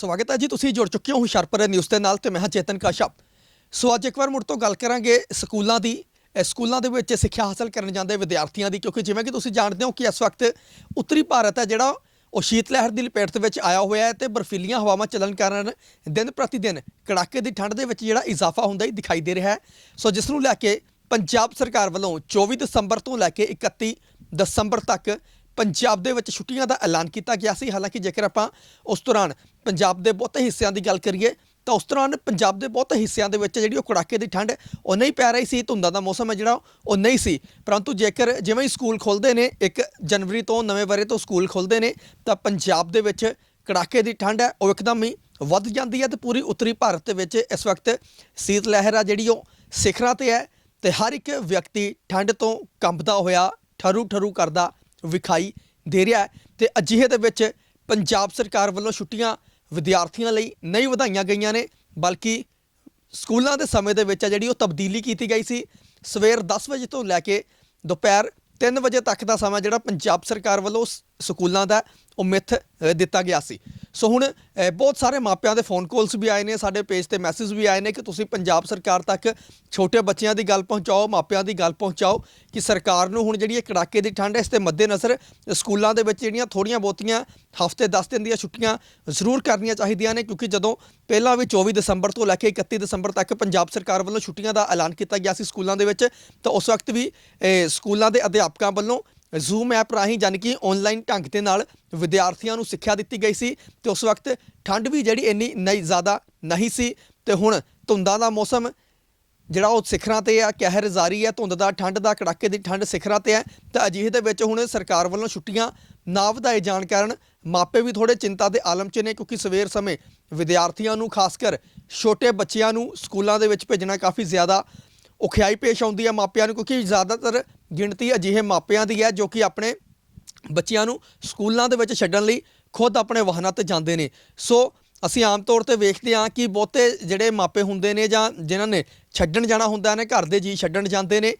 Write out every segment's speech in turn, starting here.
ਸਵਾਗਤ ਹੈ ਜੀ, ਤੁਸੀਂ ਜੁੜ ਚੁੱਕੇ ਹੋ ਹੁਸ਼ਿਆਰਪੁਰ ਨਿਊਜ਼ ਦੇ ਨਾਲ ਤੇ ਮੈਂ ਹਾਂ ਚੇਤਨ ਕਾਸ਼ਪ। ਸੋ ਅੱਜ ਇੱਕ ਵਾਰ ਮੁੜ ਤੋਂ ਗੱਲ ਕਰਾਂਗੇ ਸਕੂਲਾਂ ਦੀ ਸਕੂਲਾਂ ਦੇ ਵਿੱਚ ਸਿੱਖਿਆ ਹਾਸਲ ਕਰਨ ਜਾਂਦੇ ਵਿਦਿਆਰਥੀਆਂ ਦੀ, ਕਿਉਂਕਿ ਜਿਵੇਂ ਕਿ ਤੁਸੀਂ ਜਾਣਦੇ ਹੋ ਕਿ ਇਸ ਵਕਤ ਉੱਤਰੀ ਭਾਰਤ ਹੈ ਜਿਹੜਾ ਉਹ ਸ਼ੀਤ ਲਹਿਰ ਦੀ ਲਪੇਟ ਦੇ ਵਿੱਚ ਆਇਆ ਹੋਇਆ ਹੈ ਤੇ ਬਰਫੀਲੀਆਂ ਹਵਾਵਾਂ ਚੱਲਣ ਕਾਰਨ ਦਿਨ ਪ੍ਰਤੀ ਦਿਨ ਕੜਾਕੇ ਦੀ ਠੰਡ ਦੇ ਵਿੱਚ ਜਿਹੜਾ ਇਜ਼ਾਫਾ ਹੁੰਦਾ ਹੀ ਦਿਖਾਈ ਦੇ ਰਿਹਾ ਹੈ। ਸੋ ਜਿਸ ਨੂੰ ਲੈ ਕੇ ਪੰਜਾਬ ਸਰਕਾਰ ਵੱਲੋਂ 24 ਦਸੰਬਰ ਤੋਂ ਲੈ ਕੇ 31 ਦਸੰਬਰ ਤੱਕ ਪੰਜਾਬ ਦੇ ਵਿੱਚ ਛੁੱਟੀਆਂ ਦਾ ਐਲਾਨ ਕੀਤਾ ਗਿਆ ਸੀ। ਹਾਲਾਂਕਿ ਜੇਕਰ ਆਪਾਂ ਉਸ ਦੌਰਾਨ ਪੰਜਾਬ ਦੇ ਬਹੁਤੇ ਹਿੱਸਿਆਂ ਦੀ ਗੱਲ ਕਰੀਏ, ਤਾਂ ਉਸ ਦੌਰਾਨ ਪੰਜਾਬ ਦੇ ਬਹੁਤੇ ਹਿੱਸਿਆਂ ਦੇ ਵਿੱਚ ਜਿਹੜੀ ਉਹ ਕੜਾਕੇ ਦੀ ਠੰਡ ਉਹ ਨਹੀਂ ਪੈ ਰਹੀ ਸੀ, ਧੁੰਦਾਂ ਦਾ ਮੌਸਮ ਹੈ ਜਿਹੜਾ, ਉਹ ਨਹੀਂ ਸੀ। ਪਰੰਤੂ ਜੇਕਰ ਜਿਵੇਂ ਹੀ ਸਕੂਲ ਖੁੱਲਦੇ ਨੇ 1 ਜਨਵਰੀ ਤੋਂ ਨਵੇਂ ਵਰੇ ਤੋਂ ਸਕੂਲ ਖੁੱਲਦੇ ਨੇ, ਤਾਂ ਪੰਜਾਬ ਦੇ ਵਿੱਚ ਕੜਾਕੇ ਦੀ ਠੰਡ ਹੈ, ਉਹ ਇੱਕਦਮ ਹੀ ਵੱਧ ਜਾਂਦੀ ਹੈ ਤੇ ਪੂਰੀ ਉੱਤਰੀ ਭਾਰਤ ਦੇ ਵਿੱਚ ਇਸ ਵਕਤ ਸੀਤ ਲਹਿਰ ਆ ਜਿਹੜੀ ਉਹ ਸਿਖਰਾਂ ਤੇ ਹੈ ਤੇ ਹਰ ਇੱਕ ਵਿਅਕਤੀ ਠੰਡ ਤੋਂ ਕੰਬਦਾ ਹੋਇਆ ਠਰੂ ਠਰੂ ਕਰਦਾ ਵਿਖਾਈ ਦੇ ਰਿਹਾ ਹੈ ਤੇ ਅਜਿਹੇ ਦੇ ਵਿੱਚ ਪੰਜਾਬ ਸਰਕਾਰ ਵੱਲੋਂ ਛੁੱਟੀਆਂ ਵਿਦਿਆਰਥੀਆਂ ਲਈ ਨਹੀਂ ਵਧਾਈਆਂ ਗਈਆਂ ਨੇ, ਬਲਕਿ ਸਕੂਲਾਂ ਦੇ ਸਮੇਂ ਦੇ ਵਿੱਚ ਆ ਜਿਹੜੀ ਉਹ ਤਬਦੀਲੀ ਕੀਤੀ ਗਈ ਸੀ, ਸਵੇਰ 10 ਵਜੇ ਤੋਂ ਲੈ ਕੇ ਦੁਪਹਿਰ 3 ਵਜੇ ਤੱਕ ਦਾ ਸਮਾਂ ਜਿਹੜਾ ਪੰਜਾਬ ਸਰਕਾਰ ਵੱਲੋਂ ਸਕੂਲਾਂ ਦਾ ਉਹ ਮਿੱਥ ਦਿੱਤਾ ਗਿਆ ਸੀ। ਸੋ ਹੁਣ ਬਹੁਤ ਸਾਰੇ ਮਾਪਿਆਂ ਦੇ ਫੋਨ ਕਾਲਸ ਵੀ ਆਏ ਨੇ, ਸਾਡੇ ਪੇਜ ਤੇ ਮੈਸੇਜ ਵੀ ਆਏ ਨੇ ਕਿ ਤੁਸੀਂ ਪੰਜਾਬ ਸਰਕਾਰ ਤੱਕ ਛੋਟੇ ਬੱਚਿਆਂ ਦੀ ਗੱਲ ਪਹੁੰਚਾਓ, ਮਾਪਿਆਂ ਦੀ ਗੱਲ ਪਹੁੰਚਾਓ ਕਿ ਸਰਕਾਰ ਨੂੰ ਹੁਣ ਜਿਹੜੀ ਇਹ ਕੜਾਕੇ ਦੀ ਠੰਡ ਹੈ, ਇਸ ਤੇ ਮੱਦੇਨਜ਼ਰ ਸਕੂਲਾਂ ਦੇ ਵਿੱਚ ਜਿਹੜੀਆਂ ਥੋੜੀਆਂ ਬਹੁਤੀਆਂ ਹਫ਼ਤੇ 10 ਦਿਨ ਦੀਆਂ ਛੁੱਟੀਆਂ ਜ਼ਰੂਰ ਕਰਨੀਆਂ ਚਾਹੀਦੀਆਂ ਨੇ, ਕਿਉਂਕਿ ਜਦੋਂ ਪਹਿਲਾਂ ਵੀ 24 ਦਸੰਬਰ ਤੋਂ ਲੈ ਕੇ 31 ਦਸੰਬਰ ਤੱਕ ਪੰਜਾਬ ਸਰਕਾਰ ਵੱਲੋਂ ਛੁੱਟੀਆਂ ਦਾ ਐਲਾਨ ਕੀਤਾ ਗਿਆ ਸੀ ਸਕੂਲਾਂ ਦੇ ਵਿੱਚ, ਤਾਂ ਉਸ ਵਕਤ ਵੀ ਸਕੂਲਾਂ ਦੇ ਅਧਿਆਪਕਾਂ ਵੱਲੋਂ ਜ਼ੂਮ ਐਪ ਰਾਹੀਂ ਜਾਣੀ ਕਿ ਆਨਲਾਈਨ ਢੰਗ ਦੇ ਨਾਲ ਵਿਦਿਆਰਥੀਆਂ ਨੂੰ ਸਿੱਖਿਆ ਦਿੱਤੀ ਗਈ ਸੀ ਤੇ ਉਸ ਵਕਤ ਠੰਡ ਵੀ ਜਿਹੜੀ ਇੰਨੀ ਨਹੀਂ, ਜ਼ਿਆਦਾ ਨਹੀਂ ਸੀ ਤੇ ਹੁਣ ਧੁੰਦਾਂ ਦਾ ਮੌਸਮ ਜਿਹੜਾ ਉਹ ਸਿਖਰਾਂ ਤੇ ਆ, ਕਹਿਰ ਜਾਰੀ ਹੈ ਧੁੰਦ ਦਾ, ਠੰਡ ਦਾ, ਕੜਾਕੇ ਦੀ ਠੰਡ ਸਿਖਰਾਂ ਤੇ ਹੈ ਤਾਂ ਅਜਿਹੇ ਦੇ ਵਿੱਚ ਹੁਣ ਸਰਕਾਰ ਵੱਲੋਂ ਛੁੱਟੀਆਂ ਨਾ ਵਧਾਏ ਜਾਣ ਕਾਰਨ ਮਾਪੇ ਵੀ ਥੋੜੇ ਚਿੰਤਾ ਦੇ ਆਲਮ 'ਚ ਨੇ ਕਿਉਂਕਿ ਸਵੇਰ ਸਮੇਂ ਵਿਦਿਆਰਥੀਆਂ ਨੂੰ ਖਾਸ ਕਰ ਛੋਟੇ ਬੱਚਿਆਂ ਨੂੰ ਸਕੂਲਾਂ ਦੇ ਵਿੱਚ ਭੇਜਣਾ ਕਾਫੀ ਜ਼ਿਆਦਾ ਔਖਿਆਈ ਪੇਸ਼ ਆਉਂਦੀ ਹੈ ਮਾਪਿਆਂ ਨੂੰ, ਕਿਉਂਕਿ ਜ਼ਿਆਦਾਤਰ ਗਿਣਤੀ ਅਜਿਹੇ ਮਾਪਿਆਂ ਦੀ ਹੈ ਜੋ ਕਿ ਆਪਣੇ ਬੱਚਿਆਂ ਨੂੰ ਸਕੂਲਾਂ ਦੇ ਵਿੱਚ ਛੱਡਣ ਲਈ ਖੁਦ ਆਪਣੇ ਵਾਹਨਾਂ ਤੇ ਜਾਂਦੇ ਨੇ। ਸੋ ਅਸੀਂ ਆਮ ਤੌਰ ਤੇ ਵੇਖਦੇ ਹਾਂ ਕਿ ਬਹੁਤੇ ਜਿਹੜੇ ਮਾਪੇ ਹੁੰਦੇ ਨੇ ਜਾਂ ਜਿਨ੍ਹਾਂ ਨੇ ਛੱਡਣ ਜਾਣਾ ਹੁੰਦਾ ਨੇ, ਘਰ ਦੇ ਜੀ ਛੱਡਣ ਜਾਂਦੇ ਨੇ,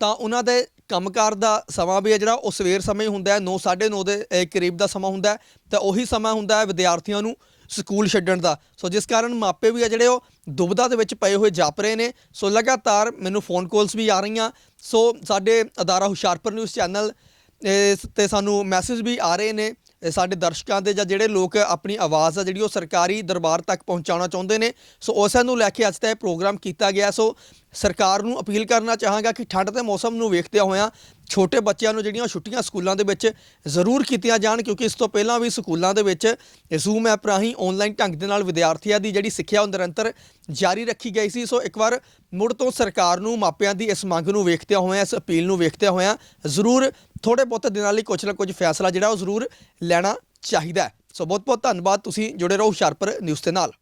ਤਾਂ ਉਹਨਾਂ ਦੇ ਕੰਮਕਾਰ ਦਾ ਸਮਾਂ ਵੀ ਹੈ ਜਿਹੜਾ ਉਹ ਸਵੇਰ ਸਮੇਂ ਹੁੰਦਾ ਹੈ 9 9:30 ਦੇ ਕਰੀਬ ਦਾ ਸਮਾਂ ਹੁੰਦਾ ਹੈ, ਤਾਂ ਉਹੀ ਸਮਾਂ ਹੁੰਦਾ ਹੈ ਵਿਦਿਆਰਥੀਆਂ ਨੂੰ। ਸਕੂਲ ਛੱਡਣ ਦਾ। ਸੋ ਜਿਸ ਕਾਰਨ ਮਾਪੇ ਵੀ ਆ ਜਿਹੜੇ ਉਹ ਦੁਬਿਧਾ ਦੇ ਵਿੱਚ ਪਏ ਹੋਏ ਜਾਪ ਰਹੇ ਨੇ। ਸੋ ਲਗਾਤਾਰ ਮੈਨੂੰ ਫੋਨ ਕਾਲਸ ਵੀ ਆ ਰਹੀਆਂ। ਸੋ ਸਾਡੇ ਅਦਾਰਾ ਹੁਸ਼ਿਆਰਪੁਰ ਨਿਊਜ਼ ਚੈਨਲ ਤੇ ਸਾਨੂੰ ਮੈਸੇਜ ਵੀ ਆ ਰਹੇ ਨੇ। ਸਾਡੇ ਦਰਸ਼ਕਾਂ ਦੇ ਜਾਂ ਜਿਹੜੇ ਲੋਕ ਆਪਣੀ ਆਵਾਜ਼ ਆ ਜਿਹੜੀ ਉਹ ਸਰਕਾਰੀ ਦਰਬਾਰ ਤੱਕ ਪਹੁੰਚਾਉਣਾ ਚਾਹੁੰਦੇ ਨੇ। ਸੋ ਉਸ ਨੂੰ ਲੈ ਕੇ ਅੱਜ ਦਾ ਇਹ ਪ੍ਰੋਗਰਾਮ ਕੀਤਾ ਗਿਆ। ਸੋ ਸਰਕਾਰ ਨੂੰ ਅਪੀਲ ਕਰਨਾ ਚਾਹਾਂਗਾ ਕਿ ਠੰਡ ਦੇ ਮੌਸਮ ਨੂੰ ਵੇਖਦਿਆਂ ਹੋਇਆਂ ਛੋਟੇ ਬੱਚਿਆਂ ਨੂੰ ਜਿਹੜੀਆਂ ਛੁੱਟੀਆਂ ਸਕੂਲਾਂ ਦੇ ਵਿੱਚ ਜ਼ਰੂਰ ਕੀਤੀਆਂ ਜਾਣ, ਕਿਉਂਕਿ ਇਸ ਤੋਂ ਪਹਿਲਾਂ ਵੀ ਸਕੂਲਾਂ ਦੇ ਵਿੱਚ ਜ਼ੂਮ ਐਪ ਰਾਹੀਂ ਆਨਲਾਈਨ ਢੰਗ ਦੇ ਨਾਲ ਵਿਦਿਆਰਥੀਆਂ ਦੀ ਜਿਹੜੀ ਸਿੱਖਿਆ ਉਹ ਨਿਰੰਤਰ ਜਾਰੀ ਰੱਖੀ ਗਈ ਸੀ। ਸੋ ਇੱਕ ਵਾਰ ਮੁੜ ਤੋਂ ਸਰਕਾਰ ਨੂੰ ਮਾਪਿਆਂ ਦੀ ਇਸ ਮੰਗ ਨੂੰ ਵੇਖਦਿਆਂ ਹੋਇਆਂ, ਇਸ ਅਪੀਲ ਨੂੰ ਵੇਖਦਿਆਂ ਹੋਇਆਂ ਜ਼ਰੂਰ ਥੋੜੇ ਬਹੁਤੇ ਦਿਨਾਂ ਲਈ ਕੁਝ ਨਾ ਕੁਝ ਫੈਸਲਾ ਜਿਹੜਾ ਉਹ ਜ਼ਰੂਰ ਲੈਣਾ ਚਾਹੀਦਾ ਸੋ ਬਹੁਤ ਬਹੁਤ ਧੰਨਵਾਦ, ਤੁਸੀਂ ਜੁੜੇ ਰਹੋ ਹੁਸ਼ਿਆਰਪੁਰ ਨਿਊਜ਼ ਦੇ ਨਾਲ।